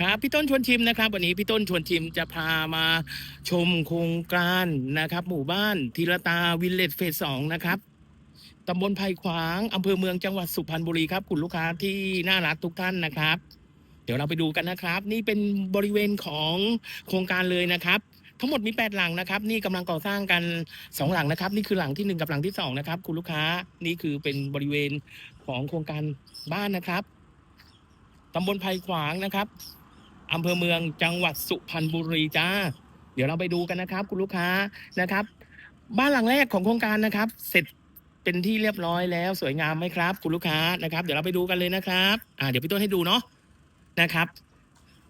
ครับพี่ต้นชวนชิมนะครับ วันนี้พี่ต้นชวนชิมจะพามาชมโครงการนะครับ หมู่บ้านธีรตาวิลเลจเฟสสองนะครับตำบลไผ่ขวางอำเภอเมืองจังหวัดสุพรรณบุรีครับคุณลูกค้าที่น่ารักทุกท่านนะครับ เดี๋ยวเราไปดูกันนะครับ นี่เป็นบริเวณของโครงการเลยนะครับ ทั้งหมดมีแปดหลังนะครับ นี่กำลังก่อสร้างกันสองหลังนะครับ นี่คือหลังที่หนึ่งกับหลังที่สองนะครับ คุณลูกค้านี่คือเป็นบริเวณของโครงการบ้านนะครับตำบลไผ่ขวางนะครับ อำเภอเมืองจังหวัดสุพรรณบุรีจ้า เดี๋ยวเราไปดูกันนะครับ คุณลูกค้านะครับ บ้านหลังแรกของโครงการนะครับ เสร็จเป็นที่เรียบร้อยแล้วสวยงามไหมครับ คุณลูกค้านะครับ เดี๋ยวเราไปดูกันเลยนะครับอ่าเดี๋ยวพี่ต้นให้ดูเนาะนะครับ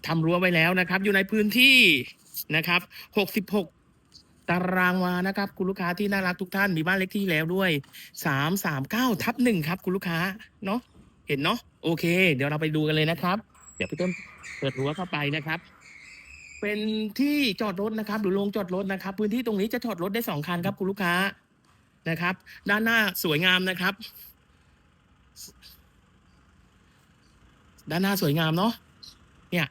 ทำรั้วไว้แล้วนะครับ อยู่ในพื้นที่นะครับหกสิบหกตารางวานะครับคุณลูกค้าที่น่ารักทุกท่านมีบ้านเล็กที่แล้วด้วยสามสามเก้าทับหนึ่งครับ คุณลูกค้าเนาะเห็นเนาะโอเค เดี๋ยวเราไปดูกันเลยนะครับ เดี๋ยวพี่ต้นเปิดรั้วเข้าไปนะครับ เป็นที่จอดรถนะครับ หรือโรงจอดรถนะครับ พื้นที่ตรงนี้จะจอดรถได้สองคันครับคุณลูกค้านะครับ ด้านหน้าสวยงามนะครับ ด้านหน้าสวยงามเนาะเนี่ย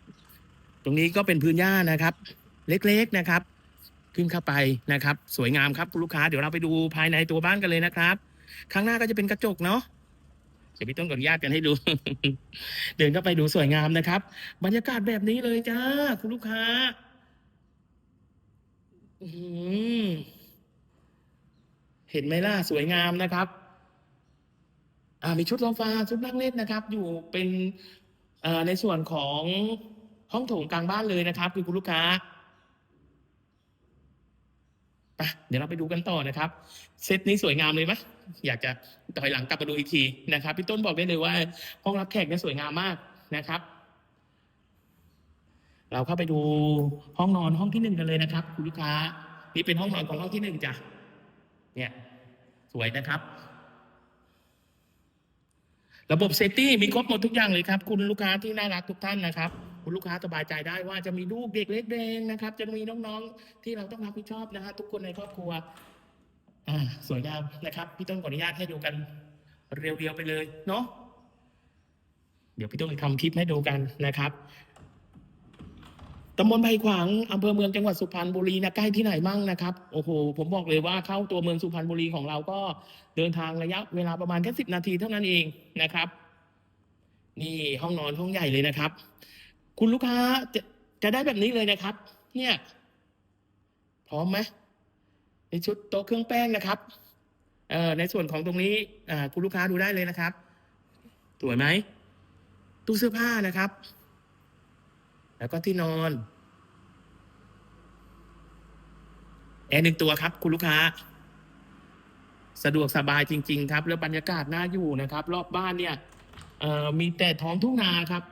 ตรงนี้ก็เป็นพื้นหญ้านะครับ เล็กๆนะครับ ขึ้นเข้าไปนะครับ สวยงามครับคุณลูกค้าเดี๋ยวเราไปดูภายในตัวบ้านกันเลยนะครับ ข้างหน้าก็จะเป็นกระจกเนาะ เดี๋ยวพี่ต้นขออนุญาตกันให้ดู เดินเข้าไปดูสวยงามนะครับ บรรยากาศแบบนี้เลยจ้าคุณลูกค้าเห็นไหมล่ะสวยงามนะครับอ่ามีชุดโซฟาชุดนั่งเล่นนะครับ อยู่เป็นในส่วนของห้องโถงกลางบ้านเลยนะครับ คือคุณลูกค้า ปเดี๋ยวเราไปดูกันต่อนะครับ เซตนี้สวยงามเลยไหมอยากจะถอยหลังกลับมาดูอีกทีนะครับ พี่ต้นบอกได้เลยว่าห้องรับแขกเนี่ยสวยงามมากนะครับ เราเข้าไปดูห้องนอนห้องที่หนึ่งกันเลยนะครับ คุณลูกค้า นี่เป็นห้องนอนของห้องที่หนึ่งจ้ะเนี่ย สวยนะครับ ระบบเซฟตี้มีครบหมดทุกอย่างเลยครับ คุณลูกค้าที่น่ารักทุกท่านนะครับ คุณลูกค้าสบายใจได้ว่าจะมีลูกเด็กเล็กแดงนะครับ จะมีน้องๆที่เราต้องรับผิดชอบนะฮะทุกคนในครอบครัวอ่าสวยงามนะครับพี่ต้นขออนุญาตให้ดูกัน เรียวๆไปเลยเนาะเดี๋ยวพี่ต้นจะทำคลิปให้ดูกันนะครับตำบลไผ่ขวางอำเภอเมืองจังหวัดสุพรรณบุรีนะใกล้ที่ไหนมั่งนะครับโอ้โหผมบอกเลยว่าเข้าตัวเมืองสุพรรณบุรีของเราก็เดินทางระยะเวลาประมาณแค่สิบนาทีเท่านั้นเองนะครับ นี่ห้องนอนห้องใหญ่เลยนะครับ คุณลูกค้าจะจะได้แบบนี้เลยนะครับ เนี่ย พร้อมไหมในชุดโต๊ะเครื่องแป้งนะครับเอ่อในส่วนของตรงนี้อ่าคุณลูกค้าดูได้เลยนะครับสวยไหมตู้เสื้อผ้านะครับ แล้วก็ที่นอนแอร์หนึ่งตัวครับ คุณลูกค้า สะดวกสบายจริง ๆ ครับ แล้วบรรยากาศน่าอยู่นะครับ รอบบ้านเนี่ยเอ่อมีแต่ท้องทุ่งนาครับ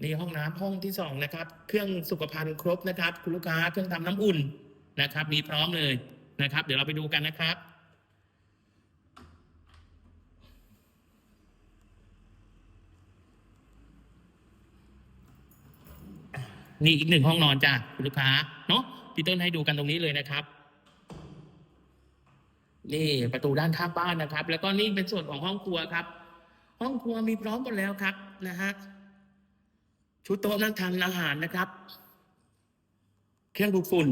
นี่ห้องน้ำห้องที่สองนะครับ เครื่องสุขภัณฑ์ครบนะครับ คุณลูกค้าเครื่องทำน้ำอุ่นนะครับ มีพร้อมเลยนะครับ เดี๋ยวเราไปดูกันนะครับนี่อีกหนึ่งห้องนอนจ้ะคุณลูกค้าเนาะพี่ต้นให้ดูกันตรงนี้เลยนะครับนี่ประตูด้านข้างบ้านนะครับ แล้วก็นี่เป็นส่วนของห้องครัวครับ ห้องครัวมีพร้อมหมดแล้วครับนะฮะ ชุดโต๊ะนั่งทานอาหารนะครับ เครื่องดูดฝุ่น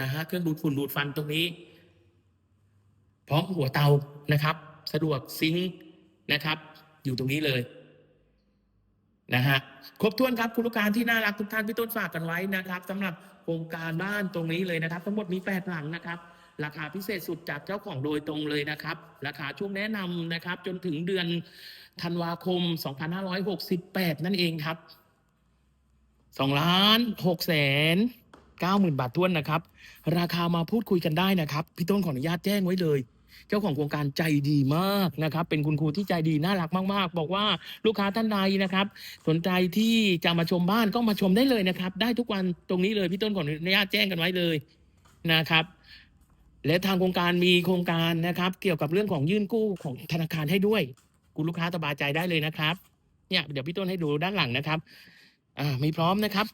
นะฮะเครื่องดูดฝุ่นดูดฟันตรงนี้ พร้อมหัวเตานะครับ สะดวกซิงค์นะครับ อยู่ตรงนี้เลยนะฮะครบถ้วนครับคุณลูกค้าที่น่ารักทุกท่านพี่ต้นฝากกันไว้นะครับสำหรับโครงการบ้านตรงนี้เลยนะครับ ทั้งหมดมีแปดหลังนะครับ ราคาพิเศษสุดจากเจ้าของโดยตรงเลยนะครับ ราคาช่วงแนะนำนะครับ จนถึงเดือนธันวาคม 2568 นั่นเองครับ2ล้าน6แสน9หมื่นบาทท้วนนะครับ ราคามาพูดคุยกันได้นะครับ พี่ต้นขออนุญาตแจ้งไว้เลย เจ้าของโครงการใจดีมากนะครับ เป็นคุณครูที่ใจดีน่ารักมากๆ บอกว่าลูกค้าท่านใดนะครับ สนใจที่จะมาชมบ้านก็มาชมได้เลยนะครับ ได้ทุกวันตรงนี้เลยพี่ต้นขออนุญาตแจ้งกันไว้เลยนะครับ และทางโครงการมีโครงการนะครับ เกี่ยวกับเรื่องของยื่นกู้ของธนาคารให้ด้วย คุณลูกค้าสบายใจได้เลยนะครับเนี่ยเดี๋ยวพี่ต้นให้ดูด้านหลังนะครับอ่ามีพร้อมนะครับ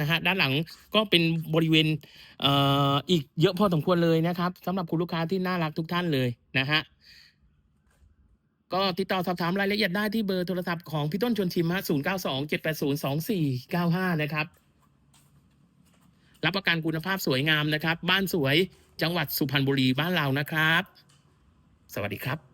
นะฮะด้านหลังก็เป็นบริเวณออีกเยอะพอสมควรเลยนะครับ สำหรับคุณลูกค้าที่น่ารักทุกท่านเลยนะฮะก็ติดต่อสอบถามรายละเอียดได้ที่เบอร์โทรศัพท์ของพี่ต้นชวนชิมฮะศูนย์เก้าสองเจ็ดแปดศูนย์สองสี่เก้าห้านะครับ รับประกันคุณภาพสวยงามนะครับ บ้านสวย จังหวัดสุพรรณบุรีบ้านเรานะครับ สวัสดีครับ